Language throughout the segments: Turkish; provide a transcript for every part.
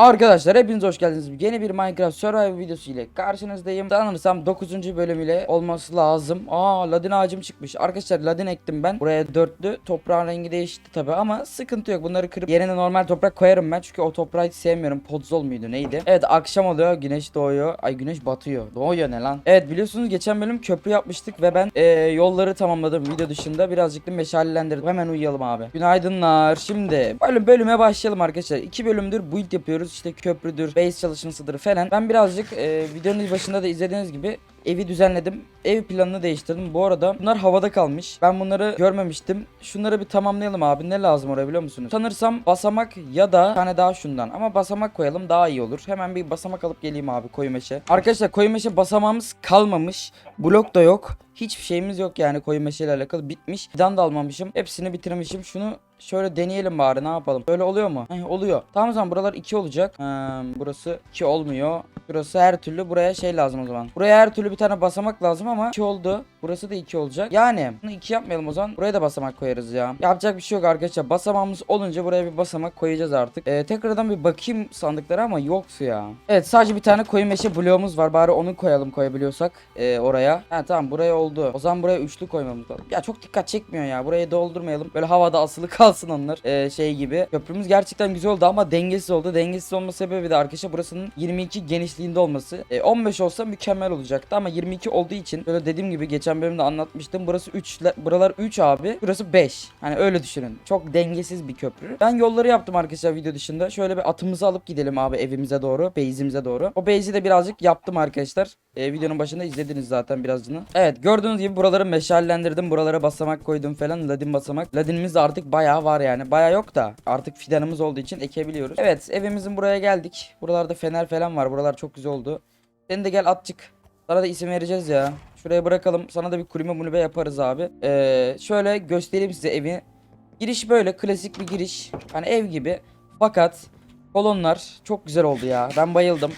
Arkadaşlar hepiniz hoş geldiniz. Yeni bir Minecraft Survival videosu ile karşınızdayım. Sanırsam 9. bölümüyle olması lazım. Aa ladin ağacım çıkmış. Arkadaşlar ladin ektim ben. Buraya dörtlü. Toprağın rengi değişti tabi ama sıkıntı yok. Bunları kırıp yerine normal toprak koyarım ben. Çünkü o toprağı hiç sevmiyorum. Podzol muydu neydi? Evet akşam oluyor. Güneş doğuyor. Ay güneş batıyor. Doğuyor ne lan? Evet biliyorsunuz geçen bölüm köprü yapmıştık ve ben eee, yolları tamamladım video dışında. Birazcık da meşalelendirdim. Hemen uyuyalım abi. Günaydınlar. Şimdi bölüm bölüme başlayalım arkadaşlar. İki bölümdür build yapıyoruz. İşte köprüdür, base çalışmasıdır falan. Ben birazcık eee, videonun başında da izlediğiniz gibi evi düzenledim. Ev planını değiştirdim. Bu arada bunlar havada kalmış. Ben bunları görmemiştim. Şunları bir tamamlayalım abi. Ne lazım oraya biliyor musunuz? Sanırsam basamak ya da tane daha şundan. Ama basamak koyalım daha iyi olur. Hemen bir basamak alıp geleyim abi koyu meşe. Arkadaşlar koyu meşe basamağımız kalmamış. Blok da yok. Hiçbir şeyimiz yok yani koyu meşeyle alakalı. Bitmiş. Fidan da almamışım. Hepsini bitirmişim. Şunu şöyle deneyelim bari ne yapalım. Böyle oluyor mu? Heh, oluyor. Tamam o zaman buralar 2 olacak. Ha, burası 2 olmuyor. Burası her türlü buraya şey lazım o zaman. Buraya her türlü bir tane basamak lazım ama 2 oldu. Burası da 2 olacak. Yani bunu 2 yapmayalım o zaman. Buraya da basamak koyarız ya. Yapacak bir şey yok arkadaşlar. Basamağımız olunca buraya bir basamak koyacağız artık. Ee, tekrardan bir bakayım sandıklara ama yoktu ya. Evet sadece bir tane koyu meşe bloğumuz var. Bari onu koyalım koyabiliyorsak ee, oraya. Ha tamam buraya oldu. O zaman buraya üçlü koymamız lazım. Ya çok dikkat çekmiyor ya. Burayı doldurmayalım. Böyle havada asılı kalsın onlar. Ee, şey gibi. Köprümüz gerçekten güzel oldu ama dengesiz oldu. Dengesiz olma sebebi de arkadaşlar burasının 22 genişliğinde olması. Ee, 15 olsa mükemmel olacaktı ama 22 olduğu için böyle dediğim gibi geçen bölümde anlatmıştım. Burası 3 buralar 3 abi. Burası 5. Hani öyle düşünün. Çok dengesiz bir köprü. Ben yolları yaptım arkadaşlar video dışında. Şöyle bir atımızı alıp gidelim abi evimize doğru. Base'imize doğru. O base'i de birazcık yaptım arkadaşlar. Ee, videonun başında izlediniz zaten birazcını. Evet gördüğünüz gibi buraları meşallendirdim. Buralara basamak koydum falan. Ladin basamak. Ladinimiz de artık bayağı var yani. Bayağı yok da artık fidanımız olduğu için ekebiliyoruz. Evet evimizin buraya geldik. Buralarda fener falan var. Buralar çok güzel oldu. Sen de gel atçık. Sana da isim vereceğiz ya. Şuraya bırakalım. Sana da bir kulübe mulübe yaparız abi. Ee, şöyle göstereyim size evi. Giriş böyle klasik bir giriş. Hani ev gibi. Fakat kolonlar çok güzel oldu ya. Ben bayıldım.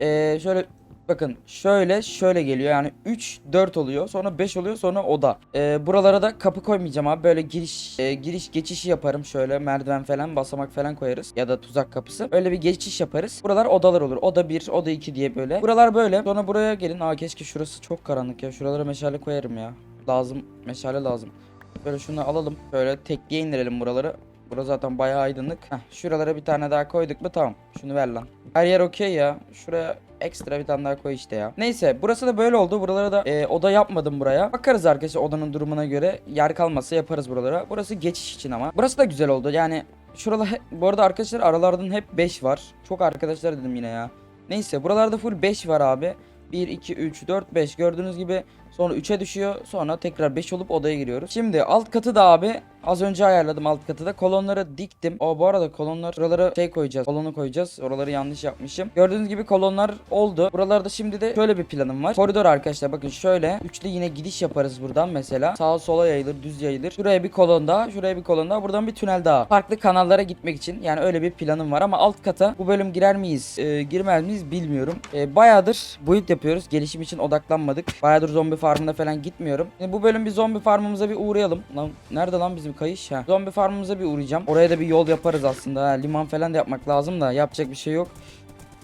Ee, şöyle bakın şöyle şöyle geliyor yani 3 4 oluyor sonra 5 oluyor sonra oda. Ee, buralara da kapı koymayacağım abi böyle giriş e, giriş geçişi yaparım şöyle merdiven falan basamak falan koyarız ya da tuzak kapısı. Öyle bir geçiş yaparız. Buralar odalar olur. Oda 1, oda 2 diye böyle. Buralar böyle. Sonra buraya gelin. Aa keşke şurası çok karanlık ya. Şuralara meşale koyarım ya. Lazım. Meşale lazım. Böyle şunu alalım. Böyle tekliğe indirelim buraları. Burası zaten bayağı aydınlık. Heh, şuralara bir tane daha koyduk mu tamam. Şunu ver lan. Her yer okey ya. Şuraya ekstra bir tane daha koy işte ya. Neyse burası da böyle oldu. Buralara da e, oda yapmadım buraya. Bakarız arkadaşlar odanın durumuna göre. Yer kalmazsa yaparız buralara. Burası geçiş için ama. Burası da güzel oldu. Yani şuralar he- bu arada arkadaşlar aralardan hep 5 var. Çok arkadaşlar dedim yine ya. Neyse buralarda full 5 var abi. 1, 2, 3, 4, 5 gördüğünüz gibi sonra 3'e düşüyor sonra tekrar 5 olup odaya giriyoruz. Şimdi alt katı da abi az önce ayarladım alt katı da kolonları diktim. O bu arada kolonlar buralara şey koyacağız kolonu koyacağız oraları yanlış yapmışım. Gördüğünüz gibi kolonlar oldu. Buralarda şimdi de şöyle bir planım var. Koridor arkadaşlar bakın şöyle üçlü yine gidiş yaparız buradan mesela. Sağa sola yayılır düz yayılır. Şuraya bir kolon daha şuraya bir kolon daha buradan bir tünel daha. Farklı kanallara gitmek için yani öyle bir planım var ama alt kata bu bölüm girer miyiz e, girmez miyiz bilmiyorum. E, bayağıdır build yapıyoruz. Gelişim için odaklanmadık. Bayağıdır zombi farmına falan gitmiyorum. Şimdi bu bölüm bir zombi farmımıza bir uğrayalım. Lan nerede lan bizim kayış? Ha. Zombi farmımıza bir uğrayacağım. Oraya da bir yol yaparız aslında. Ha. Liman falan da yapmak lazım da yapacak bir şey yok.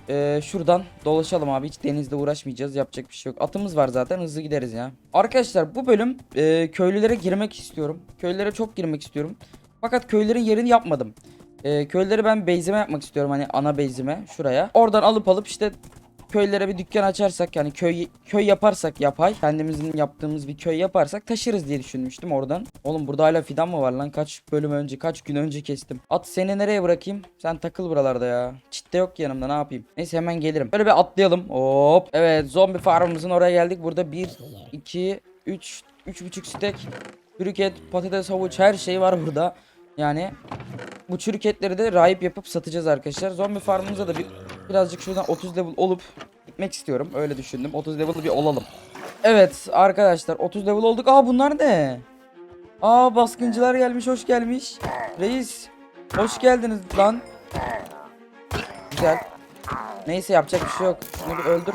Ee, şuradan dolaşalım abi hiç denizde uğraşmayacağız yapacak bir şey yok atımız var zaten hızlı gideriz ya arkadaşlar bu bölüm e, köylülere girmek istiyorum köylülere çok girmek istiyorum fakat köylerin yerini yapmadım e, köyleri ben base'ime yapmak istiyorum hani ana base'ime şuraya oradan alıp alıp işte köylere bir dükkan açarsak yani köy köy yaparsak yapay kendimizin yaptığımız bir köy yaparsak taşırız diye düşünmüştüm oradan. Oğlum burada hala fidan mı var lan kaç bölüm önce kaç gün önce kestim. At seni nereye bırakayım? Sen takıl buralarda ya. Çitte yok yanımda ne yapayım? Neyse hemen gelirim. Böyle bir atlayalım. Hop. Evet zombi farmımızın oraya geldik. Burada 1 2 3 3,5 stek çürük et, patates, havuç her şey var burada. Yani bu çürük etleri de rahip yapıp satacağız arkadaşlar. Zombi farmımıza da bir birazcık şuradan 30 level olup gitmek istiyorum. Öyle düşündüm. 30 level bir olalım. Evet arkadaşlar 30 level olduk. Aa bunlar ne? Aa baskıncılar gelmiş hoş gelmiş. Reis hoş geldiniz lan. Güzel. Neyse yapacak bir şey yok. Şunu bir öldür.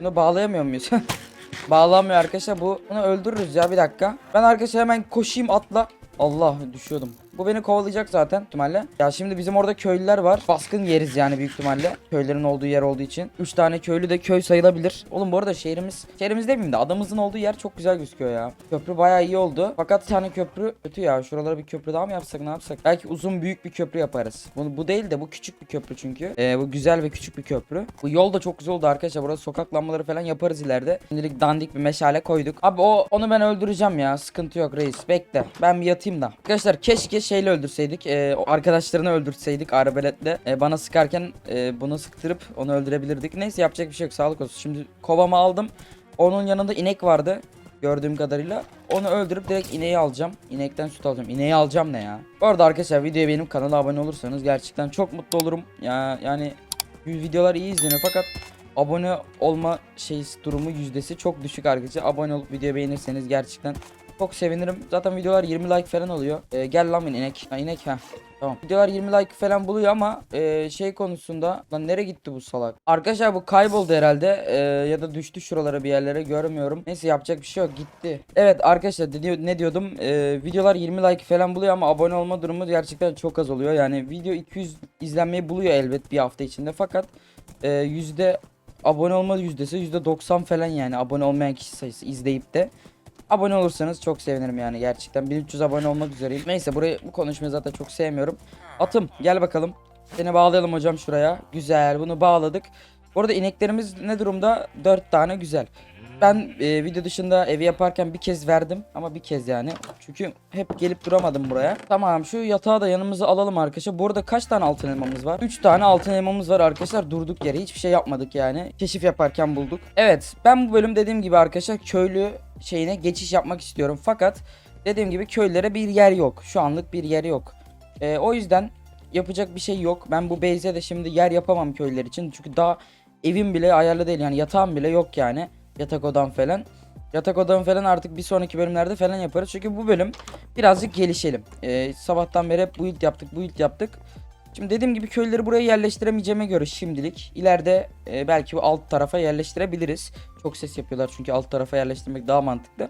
Bunu bağlayamıyor muyuz? Bağlanmıyor arkadaşlar. Bu bunu öldürürüz ya bir dakika. Ben arkadaşlar hemen koşayım atla. Allah düşüyordum. Bu beni kovalayacak zaten ihtimalle. Ya şimdi bizim orada köylüler var. Baskın yeriz yani büyük ihtimalle. Köylerin olduğu yer olduğu için. 3 tane köylü de köy sayılabilir. Oğlum bu arada şehrimiz şehrimiz demeyeyim de adamımızın olduğu yer çok güzel gözüküyor ya. Köprü bayağı iyi oldu. Fakat bir tane köprü kötü ya. Şuralara bir köprü daha mı yapsak ne yapsak? Belki uzun büyük bir köprü yaparız. Bu, bu değil de bu küçük bir köprü çünkü. Ee, bu güzel ve küçük bir köprü. Bu yol da çok güzel oldu arkadaşlar. Burada sokak lambaları falan yaparız ileride. Şimdilik dandik bir meşale koyduk. Abi o onu ben öldüreceğim ya. Sıkıntı yok reis. Bekle. Ben bir yatayım da. Arkadaşlar keşke şeyle öldürseydik. O arkadaşlarını öldürseydik arbaletle. Ee, bana sıkarken e, bunu sıktırıp onu öldürebilirdik. Neyse yapacak bir şey yok. Sağlık olsun. Şimdi kovamı aldım. Onun yanında inek vardı. Gördüğüm kadarıyla. Onu öldürüp direkt ineği alacağım. İnekten süt alacağım. İneği alacağım ne ya? Bu arada arkadaşlar videoya benim kanala abone olursanız gerçekten çok mutlu olurum. Ya yani videolar iyi izleniyor fakat abone olma şey durumu yüzdesi çok düşük arkadaşlar. Abone olup videoyu beğenirseniz gerçekten çok sevinirim. Zaten videolar 20 like falan oluyor. Ee, gel lan inek. Ha, inek ha. Tamam. Videolar 20 like falan buluyor ama e, şey konusunda lan nereye gitti bu salak? Arkadaşlar bu kayboldu herhalde e, ya da düştü şuralara bir yerlere görmüyorum. Neyse yapacak bir şey yok gitti. Evet arkadaşlar dedi, ne diyordum? E, videolar 20 like falan buluyor ama abone olma durumu gerçekten çok az oluyor. Yani video 200 izlenmeyi buluyor elbet bir hafta içinde fakat e, yüzde abone olma yüzdesi yüzde 90 falan yani abone olmayan kişi sayısı izleyip de Abone olursanız çok sevinirim yani gerçekten. 1300 abone olmak üzereyim. Neyse burayı bu konuşmayı zaten çok sevmiyorum. Atım gel bakalım. Seni bağlayalım hocam şuraya. Güzel bunu bağladık. Bu arada ineklerimiz ne durumda? 4 tane güzel. Ben e, video dışında evi yaparken bir kez verdim ama bir kez yani. Çünkü hep gelip duramadım buraya. Tamam şu yatağı da yanımıza alalım arkadaşlar. Bu arada kaç tane altın elmamız var? 3 tane altın elmamız var arkadaşlar. Durduk yere hiçbir şey yapmadık yani. Keşif yaparken bulduk. Evet ben bu bölüm dediğim gibi arkadaşlar köylü şeyine geçiş yapmak istiyorum. Fakat dediğim gibi köylere bir yer yok. Şu anlık bir yer yok. E, o yüzden yapacak bir şey yok. Ben bu base'e de şimdi yer yapamam köylüler için. Çünkü daha evim bile ayarlı değil yani yatağım bile yok yani. Yatak odam falan. Yatak odam falan artık bir sonraki bölümlerde falan yaparız. Çünkü bu bölüm birazcık gelişelim. Ee, sabahtan beri hep build yaptık, build yaptık. Şimdi dediğim gibi köyleri buraya yerleştiremeyeceğime göre şimdilik ileride e, belki bu alt tarafa yerleştirebiliriz. Çok ses yapıyorlar çünkü alt tarafa yerleştirmek daha mantıklı.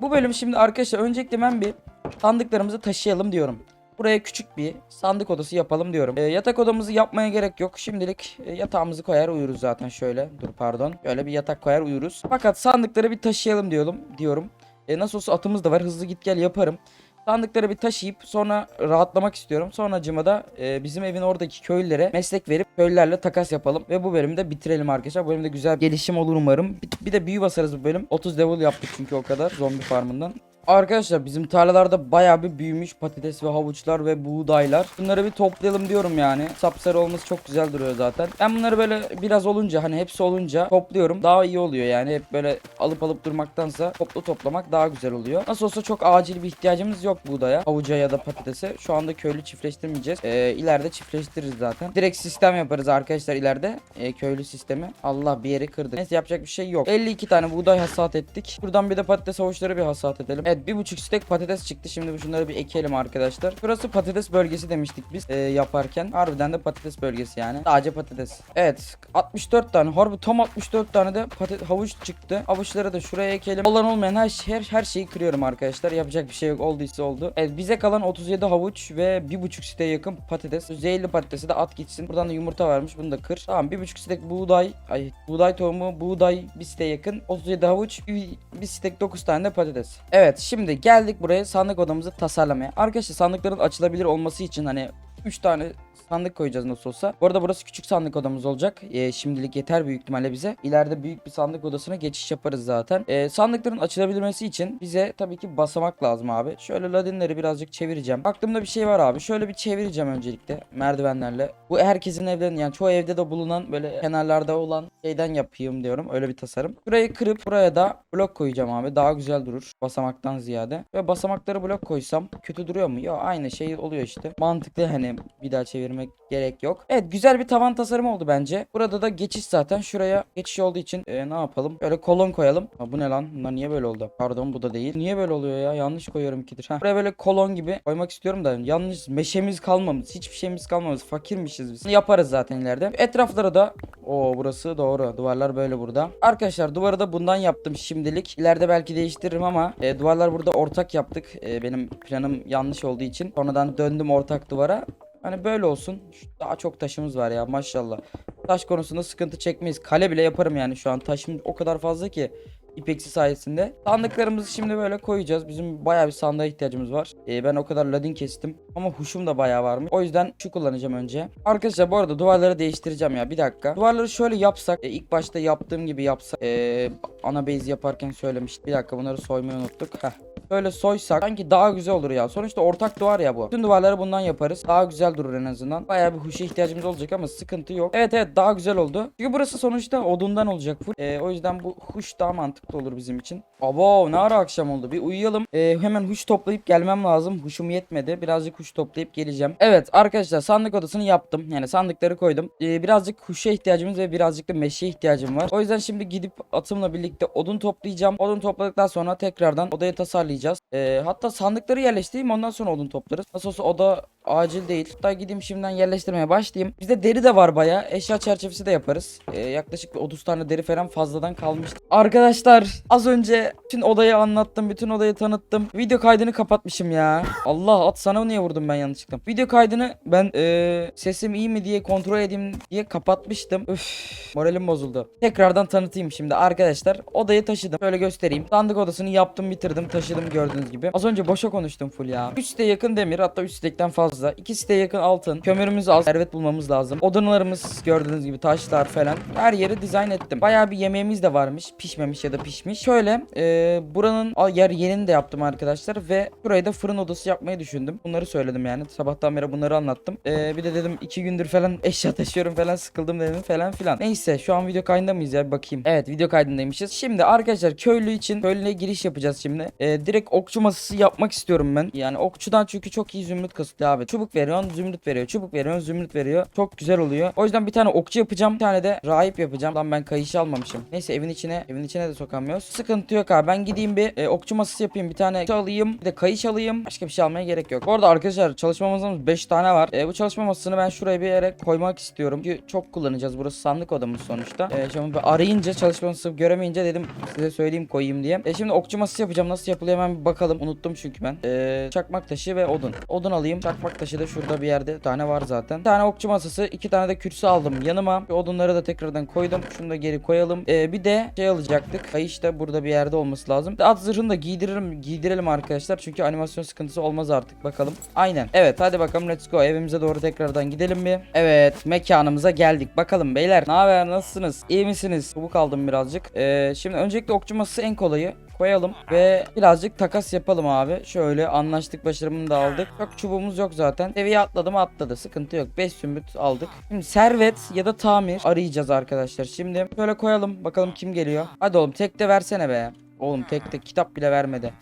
Bu bölüm şimdi arkadaşlar öncelikle ben bir sandıklarımızı taşıyalım diyorum. Buraya küçük bir sandık odası yapalım diyorum. E, yatak odamızı yapmaya gerek yok. Şimdilik e, yatağımızı koyar uyuruz zaten şöyle. Dur pardon. Böyle bir yatak koyar uyuruz. Fakat sandıkları bir taşıyalım diyorum. diyorum. E, nasıl olsa atımız da var. Hızlı git gel yaparım. Sandıkları bir taşıyıp sonra rahatlamak istiyorum. Sonracıma da e, bizim evin oradaki köylülere meslek verip köylülerle takas yapalım. Ve bu bölümü de bitirelim arkadaşlar. Bu bölümde güzel gelişim olur umarım. Bir, bir de büyü basarız bu bölüm. 30 level yaptık çünkü o kadar zombi farmından. Arkadaşlar bizim tarlalarda bayağı bir büyümüş patates ve havuçlar ve buğdaylar. Bunları bir toplayalım diyorum yani. Sapsarı olması çok güzel duruyor zaten. Ben bunları böyle biraz olunca hani hepsi olunca topluyorum. Daha iyi oluyor yani. Hep böyle alıp alıp durmaktansa toplu toplamak daha güzel oluyor. Nasıl olsa çok acil bir ihtiyacımız yok buğdaya, havuca ya da patatese. Şu anda köylü çiftleştirmeyeceğiz. Ee, ileride çiftleştiririz zaten. Direkt sistem yaparız arkadaşlar ileride. Ee, köylü sistemi. Allah bir yeri kırdı. Neyse yapacak bir şey yok. 52 tane buğday hasat ettik. Buradan bir de patates havuçları bir hasat edelim. Evet bir buçuk stek patates çıktı. Şimdi şunları bir ekelim arkadaşlar. Burası patates bölgesi demiştik biz e, yaparken. Harbiden de patates bölgesi yani. Sadece patates. Evet 64 tane. Harbi tam 64 tane de patates, havuç çıktı. Havuçları da şuraya ekelim. Olan olmayan her, her, her şeyi kırıyorum arkadaşlar. Yapacak bir şey yok. Olduysa oldu. Evet bize kalan 37 havuç ve bir buçuk siteye yakın patates. Zehirli patatesi de at gitsin. Buradan da yumurta varmış. Bunu da kır. Tamam bir buçuk stek buğday. Ay buğday tohumu, buğday bir siteye yakın. 37 havuç, bir, bir stek 9 tane de patates. Evet şimdi geldik buraya sandık odamızı tasarlamaya. Arkadaşlar sandıkların açılabilir olması için hani 3 tane sandık koyacağız nasıl olsa. Bu arada burası küçük sandık odamız olacak. Ee, şimdilik yeter büyük ihtimalle bize. İleride büyük bir sandık odasına geçiş yaparız zaten. Ee, sandıkların açılabilmesi için bize tabii ki basamak lazım abi. Şöyle ladinleri birazcık çevireceğim. Aklımda bir şey var abi. Şöyle bir çevireceğim öncelikle merdivenlerle. Bu herkesin evlerinin yani çoğu evde de bulunan böyle kenarlarda olan şeyden yapayım diyorum. Öyle bir tasarım. Burayı kırıp buraya da blok koyacağım abi. Daha güzel durur basamaktan ziyade. Ve basamakları blok koysam kötü duruyor mu? Yok aynı şey oluyor işte. Mantıklı hani bir daha çevir çevirmek gerek yok. Evet güzel bir tavan tasarımı oldu bence. Burada da geçiş zaten. Şuraya geçiş olduğu için e, ne yapalım? Böyle kolon koyalım. Ha, bu ne lan? Bunlar niye böyle oldu? Pardon bu da değil. Niye böyle oluyor ya? Yanlış koyuyorum ikidir. Ha. Buraya böyle kolon gibi koymak istiyorum da yanlış meşemiz kalmamış. Hiçbir şeyimiz kalmamış. Fakirmişiz biz. Yaparız zaten ileride. Etraflara da o burası doğru. Duvarlar böyle burada. Arkadaşlar duvarı da bundan yaptım şimdilik. İleride belki değiştiririm ama e, duvarlar burada ortak yaptık. E, benim planım yanlış olduğu için. Sonradan döndüm ortak duvara. Hani böyle olsun. Daha çok taşımız var ya maşallah. Taş konusunda sıkıntı çekmeyiz. Kale bile yaparım yani şu an. Taşım o kadar fazla ki. İpeksi sayesinde. Sandıklarımızı şimdi böyle koyacağız. Bizim bayağı bir sandığa ihtiyacımız var. Ee, ben o kadar ladin kestim. Ama huşum da bayağı varmış. O yüzden şu kullanacağım önce. Arkadaşlar bu arada duvarları değiştireceğim ya. Bir dakika. Duvarları şöyle yapsak. e, ilk başta yaptığım gibi yapsak. e, ana base yaparken söylemiştim. Bir dakika bunları soymayı unuttuk. Heh. Böyle soysak sanki daha güzel olur ya. Sonuçta ortak duvar ya bu. Bütün duvarları bundan yaparız. Daha güzel durur en azından. Bayağı bir huşa ihtiyacımız olacak ama sıkıntı yok. Evet evet daha güzel oldu. Çünkü burası sonuçta odundan olacak. Ee, o yüzden bu huş daha mantıklı olur bizim için. Abo ne ara akşam oldu. Bir uyuyalım. Ee, hemen huş toplayıp gelmem lazım. Huşum yetmedi. Birazcık huş toplayıp geleceğim. Evet arkadaşlar sandık odasını yaptım. Yani sandıkları koydum. Ee, birazcık huşa ihtiyacımız ve birazcık da meşeye ihtiyacım var. O yüzden şimdi gidip atımla birlikte odun toplayacağım. Odun topladıktan sonra tekrardan odayı tasarlayacağız. Ee, hatta sandıkları yerleştireyim ondan sonra odun toplarız. Nasıl olsa oda acil değil. Hatta gideyim şimdiden yerleştirmeye başlayayım. Bizde deri de var baya. Eşya çerçevesi de yaparız. Ee, yaklaşık bir 30 tane deri falan fazladan kalmıştı. Arkadaşlar az önce bütün odayı anlattım. Bütün odayı tanıttım. Video kaydını kapatmışım ya. Allah at sana niye vurdum ben yanlışlıkla. Video kaydını ben ee, sesim iyi mi diye kontrol edeyim diye kapatmıştım. Üf, moralim bozuldu. Tekrardan tanıtayım şimdi arkadaşlar. Odayı taşıdım. Şöyle göstereyim. Sandık odasını yaptım bitirdim taşıdım gördüğünüz gibi. Az önce boşa konuştum full ya. 3 site yakın demir hatta 3 stekten fazla. 2 site yakın altın. Kömürümüz az. Servet bulmamız lazım. Odunlarımız gördüğünüz gibi taşlar falan. Her yeri dizayn ettim. Bayağı bir yemeğimiz de varmış. Pişmemiş ya da pişmiş. Şöyle e, buranın yer yerini de yaptım arkadaşlar ve burayı da fırın odası yapmayı düşündüm. Bunları söyledim yani. Sabahtan beri bunları anlattım. E, bir de dedim 2 gündür falan eşya taşıyorum falan sıkıldım dedim falan filan. Neyse şu an video kaydında mıyız ya bir bakayım. Evet video kaydındaymışız. Şimdi arkadaşlar köylü için köylüye giriş yapacağız şimdi. E, direkt okçu masası yapmak istiyorum ben. Yani okçudan çünkü çok iyi zümrüt kasıtlı abi. Çubuk veriyorsun zümrüt veriyor. Çubuk veriyorsun zümrüt veriyor. Çok güzel oluyor. O yüzden bir tane okçu yapacağım. Bir tane de rahip yapacağım. Lan ben kayışı almamışım. Neyse evin içine evin içine de sokamıyoruz. Sıkıntı yok abi. Ben gideyim bir e, okçu masası yapayım. Bir tane alayım. Bir de kayış alayım. Başka bir şey almaya gerek yok. Bu arada arkadaşlar çalışma masamız 5 tane var. E, bu çalışma masasını ben şuraya bir yere koymak istiyorum. Çünkü çok kullanacağız. Burası sandık odamız sonuçta. E, şimdi arayınca çalışma masası göremeyince dedim size söyleyeyim koyayım diye. E, şimdi okçu masası yapacağım. Nasıl yapılıyor hemen bir bakalım. Unuttum çünkü ben. E, çakmak taşı ve odun. Odun alayım. Çakmak taşı da şurada bir yerde bir tane var zaten. Bir tane okçu masası, iki tane de kürsü aldım yanıma. Odunları da tekrardan koydum. Şunu da geri koyalım. E, bir de şey alacaktık. Kayış da burada bir yerde olması lazım. At zırhını da giydirelim, giydirelim arkadaşlar. Çünkü animasyon sıkıntısı olmaz artık. Bakalım. Aynen. Evet hadi bakalım let's go. Evimize doğru tekrardan gidelim bir. Evet mekanımıza geldik. Bakalım beyler. Ne haber? Nasılsınız? İyi misiniz? Çubuk aldım birazcık. Ee, şimdi öncelikle okçu masası en kolayı koyalım ve birazcık takas yapalım abi. Şöyle anlaştık başarımını da aldık. Çok çubuğumuz yok zaten. Seviye atladım atladı. Sıkıntı yok. 5 zümrüt aldık. Şimdi servet ya da tamir arayacağız arkadaşlar. Şimdi şöyle koyalım. Bakalım kim geliyor. Hadi oğlum tek de versene be. Oğlum tek de kitap bile vermedi.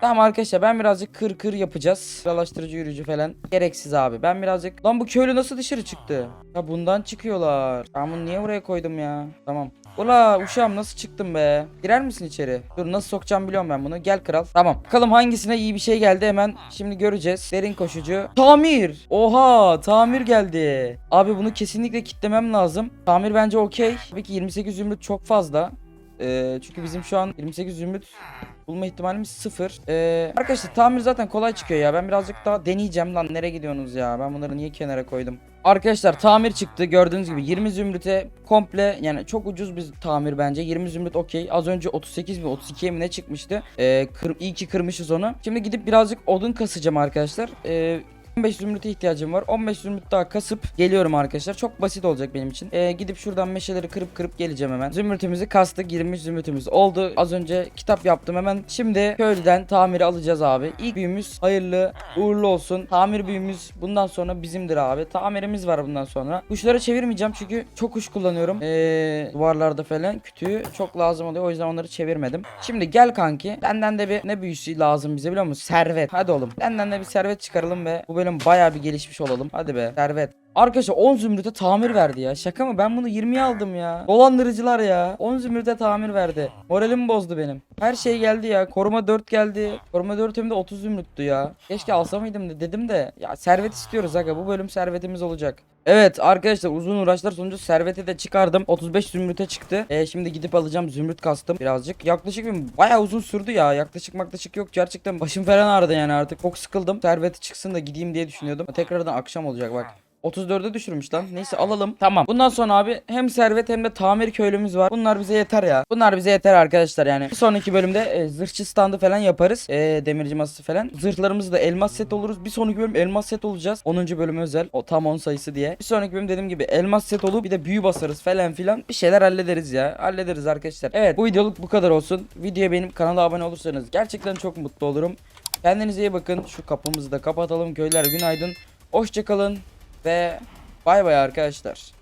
Tamam arkadaşlar ben birazcık kır kır yapacağız. Sıralaştırıcı yürüyücü falan. Gereksiz abi. Ben birazcık... Lan bu köylü nasıl dışarı çıktı? Ya bundan çıkıyorlar. Ben bunu niye buraya koydum ya? Tamam. Ula uşağım nasıl çıktın be? Girer misin içeri? Dur nasıl sokacağım biliyorum ben bunu. Gel kral. Tamam. Bakalım hangisine iyi bir şey geldi hemen şimdi göreceğiz. Derin koşucu. Tamir. Oha tamir geldi. Abi bunu kesinlikle kitlemem lazım. Tamir bence okey. Tabii ki 28 zümrüt çok fazla. Ee, çünkü bizim şu an 28 zümrüt bulma ihtimalimiz sıfır. Ee, arkadaşlar tamir zaten kolay çıkıyor ya. Ben birazcık daha deneyeceğim lan. Nereye gidiyorsunuz ya? Ben bunları niye kenara koydum? Arkadaşlar tamir çıktı. Gördüğünüz gibi 20 zümrüte komple yani çok ucuz bir tamir bence. 20 zümrüt okey. Az önce 38 mi 32 mi ne çıkmıştı? Ee, kır, iyi ki kırmışız onu. Şimdi gidip birazcık odun kasacağım arkadaşlar. Ee, 15 zümrüte ihtiyacım var. 15 zümrüt daha kasıp geliyorum arkadaşlar. Çok basit olacak benim için. Ee, gidip şuradan meşeleri kırıp kırıp geleceğim hemen. Zümrütümüzü kastık. 20 zümrütümüz oldu. Az önce kitap yaptım hemen. Şimdi köylüden tamiri alacağız abi. İlk büyümüz hayırlı uğurlu olsun. Tamir büyümüz bundan sonra bizimdir abi. Tamirimiz var bundan sonra. Kuşları çevirmeyeceğim çünkü çok kuş kullanıyorum. Ee, duvarlarda falan kütüğü çok lazım oluyor. O yüzden onları çevirmedim. Şimdi gel kanki. Benden de bir ne büyüsü lazım bize biliyor musun? Servet. Hadi oğlum. Benden de bir servet çıkaralım ve bu bölüm böyle bayağı bir gelişmiş olalım. Hadi be. Servet. Arkadaşlar 10 zümrüte tamir verdi ya. Şaka mı? Ben bunu 20'ye aldım ya. Dolandırıcılar ya. 10 zümrüte tamir verdi. Moralimi bozdu benim. Her şey geldi ya. Koruma 4 geldi. Koruma 4 hem de 30 zümrüttü ya. Keşke alsa mıydım de dedim de. Ya servet istiyoruz aga. Bu bölüm servetimiz olacak. Evet arkadaşlar uzun uğraşlar sonucu serveti de çıkardım. 35 zümrüte çıktı. E, şimdi gidip alacağım zümrüt kastım birazcık. Yaklaşık bir bayağı uzun sürdü ya. Yaklaşık maklaşık yok. Gerçekten başım falan ağrıdı yani artık. Çok sıkıldım. Serveti çıksın da gideyim diye düşünüyordum. Tekrardan akşam olacak bak. 34'e düşürmüş lan. Neyse alalım. Tamam. Bundan sonra abi hem servet hem de tamir köylümüz var. Bunlar bize yeter ya. Bunlar bize yeter arkadaşlar yani. Bir sonraki bölümde e, zırhçı standı falan yaparız. E, demirci masası falan. Zırhlarımızı da elmas set oluruz. Bir sonraki bölüm elmas set olacağız. 10. bölüm özel. O tam 10 sayısı diye. Bir sonraki bölüm dediğim gibi elmas set olup bir de büyü basarız falan filan. Bir şeyler hallederiz ya. Hallederiz arkadaşlar. Evet bu videoluk bu kadar olsun. Videoya benim kanala abone olursanız gerçekten çok mutlu olurum. Kendinize iyi bakın. Şu kapımızı da kapatalım. Köyler günaydın. Hoşçakalın ve bay bay arkadaşlar.